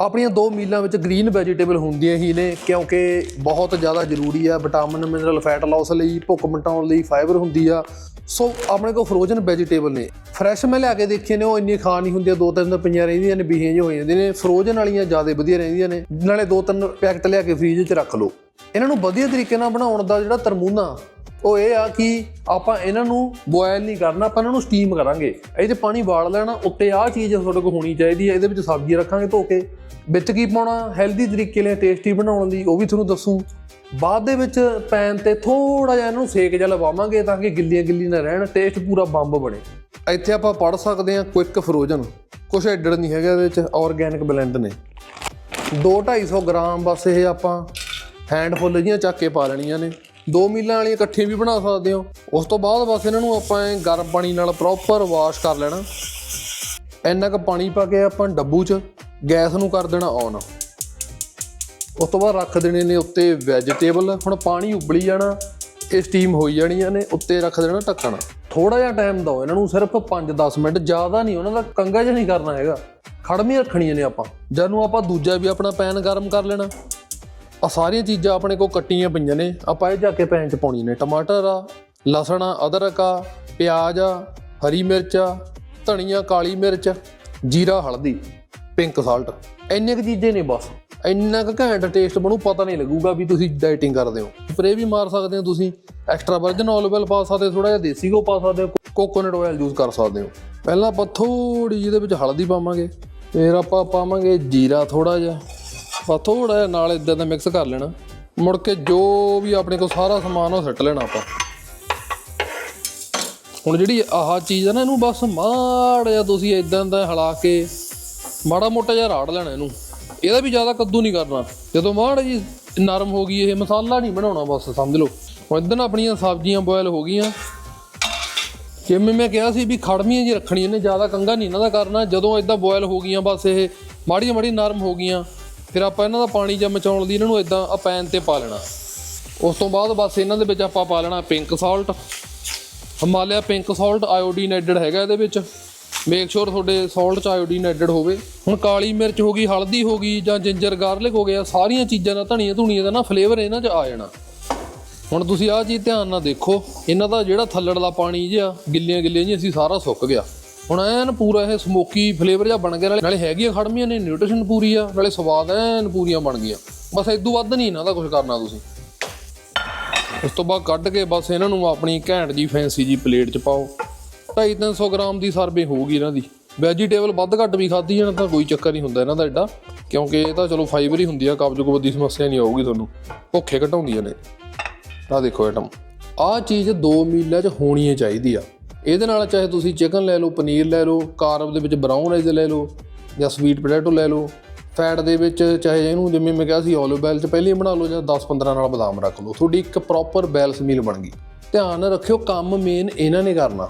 ਆਪਣੀਆਂ ਦੋ ਮੀਲਾਂ ਵਿੱਚ ਗ੍ਰੀਨ ਵੈਜੀਟੇਬਲ ਹੁੰਦੀਆਂ ਹੀ ਨੇ, ਕਿਉਂਕਿ ਬਹੁਤ ਜ਼ਿਆਦਾ ਜ਼ਰੂਰੀ ਆ ਵਿਟਾਮਿਨ, ਮਿਨਰਲ, ਫੈਟ ਲਾਸ ਲਈ, ਭੁੱਖ ਮਿਟਾਉਣ ਲਈ ਫਾਈਬਰ ਹੁੰਦੀ ਆ। ਸੋ ਆਪਣੇ ਕੋਲ ਫਰੋਜ਼ਨ ਵੈਜੀਟੇਬਲ ਨੇ। ਫਰੈਸ਼ ਮੈਂ ਲਿਆ ਕੇ ਦੇਖੇ ਨੇ, ਉਹ ਇੰਨੀ ਖਾ ਨਹੀਂ ਹੁੰਦੀਆਂ, ਦੋ ਤਿੰਨ ਪਈਆਂ ਰਹਿੰਦੀਆਂ ਨੇ ਬੀਹੇ ਜਿਹੇ ਹੋ ਜਾਂਦੀਆਂ ਨੇ। ਫਰੋਜ਼ਨ ਵਾਲੀਆਂ ਜ਼ਿਆਦਾ ਵਧੀਆ ਰਹਿੰਦੀਆਂ ਨੇ, ਨਾਲੇ ਦੋ ਤਿੰਨ ਪੈਕਟ ਲਿਆ ਕੇ ਫ੍ਰੀਜ 'ਚ ਰੱਖ ਲਓ। ਇਹਨਾਂ ਨੂੰ ਵਧੀਆ ਤਰੀਕੇ ਨਾਲ ਬਣਾਉਣ ਦਾ ਜਿਹੜਾ ਤਰਮੂਨਾ ਉਹ ਇਹ ਆ ਕਿ ਆਪਾਂ ਇਹਨਾਂ ਨੂੰ ਬੋਇਲ ਨਹੀਂ ਕਰਨਾ, ਆਪਾਂ ਇਹਨਾਂ ਨੂੰ ਸਟੀਮ ਕਰਾਂਗੇ। ਇਹ 'ਚ ਪਾਣੀ ਵਾਲ ਲੈਣਾ, ਉੱਤੇ ਆਹ ਚੀਜ਼ ਤੁਹਾਡੇ ਕੋਲ ਹੋਣੀ ਚਾਹੀਦੀ ਹੈ, ਇਹਦੇ ਵਿੱਚ ਸਬਜ਼ੀ ਰੱਖਾਂਗੇ ਧੋ ਕੇ। ਵਿੱਚ ਕੀ ਪਾਉਣਾ? ਹੈਲਦੀ ਤਰੀਕੇ ਨਾਲ ਟੇਸਟੀ ਬਣਾਉਣ ਲਈ ਉਹ ਵੀ ਤੁਹਾਨੂੰ ਦੱਸੂ। ਬਾਅਦ ਦੇ ਵਿੱਚ ਪੈਨ ਤੇ ਥੋੜਾ ਜਿਹਾ ਇਹਨੂੰ ਸੇਕ ਜਿਹਾ ਲਵਾਵਾਂਗੇ ਤਾਂ ਕਿ ਗਿੱਲੀਆਂ ਗਿੱਲੀ ਨਾ ਰਹਿਣ ਟੇਸਟ ਪੂਰਾ ਬੰਬ ਬਣੇ। ਇੱਥੇ ਆਪਾਂ ਪੜ ਸਕਦੇ ਹਾਂ ਕੁਇਕ ਫਰੋਜ਼ਨ ਕੁਛ ਐਡਡ ਨਹੀਂ ਹੈਗਾ ਇਹਦੇ ਵਿੱਚ ਆਰਗੈਨਿਕ ਬਲੈਂਡ ਨੇ। 2-250 ਗ੍ਰਾਮ ਬਸ ਇਹ ਆਪਾਂ ਹੈਂਡਫੁੱਲ ਜੀਆਂ ਚੱਕ ਕੇ ਪਾ ਲੈਣੀਆਂ ਨੇ। ਦੋ ਮੀਲਾਂ ਵਾਲੀਆਂ ਇਕੱਠੀਆਂ ਵੀ ਬਣਾ ਸਕਦੇ ਹੋ। ਉਸ ਤੋਂ ਬਾਅਦ ਬਸ ਇਹਨਾਂ ਨੂੰ ਆਪਾਂ ਗਰਮ ਪਾਣੀ ਨਾਲ ਪ੍ਰੋਪਰ ਵਾਸ਼ ਕਰ ਲੈਣਾ। ਇੰਨਾ ਕੁ ਪਾਣੀ ਪਾ ਕੇ ਆਪਾਂ ਡੱਬੂ 'ਚ ਗੈਸ ਨੂੰ ਕਰ ਦੇਣਾ ਔਨ ਉਸ ਤੋਂ ਬਾਅਦ ਰੱਖ ਦੇਣੇ ਨੇ ਉੱਤੇ ਵੈਜੀਟੇਬਲ ਹੁਣ ਪਾਣੀ ਉਬਲੀ ਜਾਣਾ, ਇਹ ਸਟੀਮ ਹੋਈ ਜਾਣੀਆਂ ਨੇ, ਉੱਤੇ ਰੱਖ ਦੇਣਾ ਢੱਕਣ। ਥੋੜਾ ਜਿਹਾ ਟਾਈਮ ਦਿਓ, ਇਹਨਾਂ ਨੂੰ ਸਿਰਫ 5-10 ਮਿੰਟ, ਜ਼ਿਆਦਾ ਨਹੀਂ, ਉਹਨਾਂ ਦਾ ਕੰਗਾ ਜਿਹਾ ਨਹੀਂ ਕਰਨਾ ਹੈਗਾ। ਖੜਮੀਆਂ ਰੱਖਣੀਆਂ ਨੇ ਆਪਾਂ। ਜਦ ਨੂੰ ਆਪਾਂ ਦੂਜਾ ਵੀ ਆਪਣਾ ਪੈਨ ਗਰਮ ਕਰ ਲੈਣਾ। ਆ ਸਾਰੀਆਂ ਚੀਜ਼ਾਂ ਆਪਣੇ ਕੋਲ ਕੱਟੀਆਂ ਪਈਆਂ ਨੇ। ਆਪਾਂ ਇਹ ਜਾ ਕੇ ਪੈਨ ਚ ਪਾਉਣੀਆਂ ਨੇ। ਟਮਾਟਰ ਆ, ਲਸਣ ਆ, ਅਦਰਕ ਆ, ਪਿਆਜ਼ ਆ, ਹਰੀ ਮਿਰਚ ਆ, ਧਨੀਆ, ਕਾਲੀ ਮਿਰਚ, ਜੀਰਾ, ਹਲਦੀ, ਪਿੰਕ ਸਾਲਟ। ਇੰਨੇ ਕੁ ਚੀਜ਼ਾਂ ਨੇ ਬਸ। ਇੰਨਾ ਕੁ ਘੈਂਟ ਟੇਸਟ ਬਣੂ, ਪਤਾ ਨਹੀਂ ਲੱਗੂਗਾ ਵੀ ਤੁਸੀਂ ਡਾਈਟਿੰਗ ਕਰਦੇ ਹੋ। ਸਪਰੇ ਵੀ ਮਾਰ ਸਕਦੇ ਹੋ ਤੁਸੀਂ। ਐਕਸਟਰਾ ਵਰਜਨ ਆਇਲ ਪਾ ਸਕਦੇ ਹੋ ਥੋੜਾ ਜਿਹਾ ਦੇਸੀ ਘੋ ਪਾ ਸਕਦੇ ਹੋ ਕੋਕੋਨਟ ਆਇਲ ਯੂਜ਼ ਕਰ ਸਕਦੇ ਹੋ। ਪਹਿਲਾਂ ਆਪਾਂ ਥੋੜੀ ਜਿਹਦੇ ਵਿੱਚ ਹਲਦੀ ਪਾਵਾਂਗੇ। ਫਿਰ ਆਪਾਂ ਪਾਵਾਂਗੇ ਜੀਰਾ ਥੋੜਾ ਜਿਹਾ। ਬਸ ਥੋੜਾ ਜਿਹਾ ਨਾਲ ਇਦਾਂ ਦਾ ਮਿਕਸ ਕਰ ਲੈਣਾ। ਮੁੜ ਕੇ ਜੋ ਵੀ ਆਪਣੇ ਕੋਲ ਸਾਰਾ ਸਮਾਨ ਉਹ ਸੱਟ ਲੈਣਾ ਆਪਾਂ। ਹੁਣ ਜਿਹੜੀ ਆਹ ਚੀਜ਼ ਆ ਨਾ, ਇਹਨੂੰ ਬਸ ਮਾੜਾ ਜਿਹਾ ਤੁਸੀਂ ਇਦਾਂ ਦਾ ਹਿਲਾ ਕੇ, ਮਾੜਾ ਮੋਟਾ ਜਿਹਾ ਰਾੜ ਲੈਣਾ ਇਹਨੂੰ। ਇਹਦਾ ਵੀ ਜ਼ਿਆਦਾ ਕੱਦੂ ਨਹੀਂ ਕਰਨਾ। ਜਦੋਂ ਮਾੜਾ ਜੀ ਨਰਮ ਹੋ ਗਈ, ਇਹ ਮਸਾਲਾ ਨਹੀਂ ਬਣਾਉਣਾ, ਬਸ ਸਮਝ ਲਓ। ਹੁਣ ਇਦਾਂ ਆਪਣੀਆਂ ਸਬਜ਼ੀਆਂ ਬੋਇਲ ਹੋ ਗਈਆਂ। ਜਿਵੇਂ ਮੈਂ ਕਿਹਾ ਸੀ ਵੀ ਖੜਮੀਆਂ ਜੀ ਰੱਖਣੀਆਂ ਨੇ, ਜ਼ਿਆਦਾ ਕੰਗਾ ਨਹੀਂ ਇਹਨਾਂ ਦਾ ਕਰਨਾ। ਜਦੋਂ ਇਦਾਂ ਬੋਇਲ ਹੋ ਗਈਆਂ, ਬਸ ਇਹ ਮਾੜੀਆਂ ਮਾੜੀ ਨਰਮ ਹੋ ਗਈਆਂ। ਫਿਰ ਆਪਾਂ ਇਹਨਾਂ ਦਾ ਪਾਣੀ ਜਾਂ ਮਚਾਉਣ ਲਈ ਇਹਨਾਂ ਨੂੰ ਇਦਾਂ ਆ ਪੈਨ ਤੇ ਪਾ ਲੈਣਾ। ਉਸ ਤੋਂ ਬਾਅਦ ਬਸ ਇਹਨਾਂ ਦੇ ਵਿੱਚ ਆਪਾਂ ਪਾ ਲੈਣਾ pink salt Himalaya pink salt iodine added ਹੈਗਾ ਇਹਦੇ ਵਿੱਚ। ਮੇਕ ਸ਼ੋਰ ਤੁਹਾਡੇ ਸਾਲਟ ਚ ਆਇਓਡੀਨ ਐਡਡ ਹੋਵੇ। ਹੁਣ ਕਾਲੀ ਮਿਰਚ ਹੋ ਗਈ, ਹਲਦੀ ਹੋ ਗਈ ਜਾਂ ਜਿੰਜਰ ਗਾਰਲਿਕ ਹੋ ਗਿਆ, ਸਾਰੀਆਂ ਚੀਜ਼ਾਂ ਦਾ ਧਨੀਆ ਧੁਣੀਆਂ ਦਾ ਨਾ ਫਲੇਵਰ ਇਹਨਾਂ 'ਚ ਆ ਜਾਣਾ। ਹੁਣ ਤੁਸੀਂ ਆਹ ਚੀਜ਼ ਧਿਆਨ ਨਾਲ ਦੇਖੋ, ਇਹਨਾਂ ਦਾ ਜਿਹੜਾ ਥੱਲੜ ਦਾ ਪਾਣੀ ਜਿਹਾ ਗਿੱਲੀਆਂ ਗਿੱਲੀਆਂ ਜੀ ਅਸੀਂ ਸਾਰਾ ਸੁੱਕ ਗਿਆ। ਹੁਣ ਐਨ ਪੂਰਾ ਇਹ ਸਮੋਕੀ ਫਲੇਵਰ ਜਿਹਾ ਬਣ ਗਿਆ, ਨਾਲੇ ਨਾਲੇ ਹੈਗੀਆਂ ਖੜਮੀਆਂ ਨੇ ਨਿਊਟ੍ਰੀਸ਼ਨ ਪੂਰੀ ਆ, ਨਾਲੇ ਸਵਾਦ ਐਨ ਪੂਰੀਆਂ ਬਣ ਗਈਆਂ। ਬਸ ਇਦੋਂ ਵੱਧ ਨਹੀਂ ਇਹਨਾਂ ਦਾ ਕੁਝ ਕਰਨਾ ਤੁਸੀਂ। ਉਸ ਤੋਂ ਬਾਅਦ ਕੱਢ ਕੇ ਬਸ ਇਹਨਾਂ ਨੂੰ ਆਪਣੀ ਘੈਂਟ ਜੀ ਫੈਂਸੀ ਜੀ ਪਲੇਟ 'ਚ ਪਾਓ। 250 ਗ੍ਰਾਮ ਦੀ ਸਰਵੇ ਹੋਊਗੀ ਇਹਨਾਂ ਦੀ। ਵੈਜੀਟੇਬਲ ਵੱਧ ਘੱਟ ਵੀ ਖਾਧੀ ਜਾਣ ਤਾਂ ਕੋਈ ਚੱਕਰ ਨਹੀਂ ਹੁੰਦਾ ਇਹਨਾਂ ਦਾ ਐਡਾ ਕਿਉਂਕਿ ਇਹ ਤਾਂ ਚਲੋ ਫਾਈਬਰ ਹੀ ਹੁੰਦੀ ਆ, ਕਬਜ਼ ਕੁਬਜ਼ ਦੀ ਸਮੱਸਿਆ ਨਹੀਂ ਆਊਗੀ ਤੁਹਾਨੂੰ। ਭੁੱਖੇ ਘਟਾਉਂਦੀਆਂ ਨੇ। ਤਾਂ ਦੇਖੋ ਆਈਟਮ ਆਹ ਚੀਜ਼ 2 ਮੀਲਾਂ 'ਚ ਹੋਣੀ ਚਾਹੀਦੀ ਆ। ਇਹਦੇ ਨਾਲ ਚਾਹੇ ਤੁਸੀਂ ਚਿਕਨ ਲੈ ਲਓ, ਪਨੀਰ ਲੈ ਲਓ ਕਾਰਬ ਦੇ ਵਿੱਚ ਬਰਾਊਨ ਰਾਈਸ ਲੈ ਲਓ ਜਾਂ ਸਵੀਟ ਪੋਟੈਟੋ ਲੈ ਲਓ ਫੈਟ ਦੇ ਵਿੱਚ ਚਾਹੇ ਇਹਨੂੰ ਜਿਵੇਂ ਮੈਂ ਕਿਹਾ ਸੀ ਓਲਿਵ ਆਇਲ 'ਚ ਪਹਿਲੇ ਬਣਾ ਲਓ ਜਾਂ 10-15 ਨਾਲ ਬਦਾਮ ਰੱਖ ਲਓ। ਤੁਹਾਡੀ ਇੱਕ ਪ੍ਰੋਪਰ ਬੈਲੈਂਸ ਮੀਲ ਬਣ ਗਈ। ਧਿਆਨ ਰੱਖਿਓ, ਕੰਮ ਮੇਨ ਇਹਨਾਂ ਨੇ ਕਰਨਾ।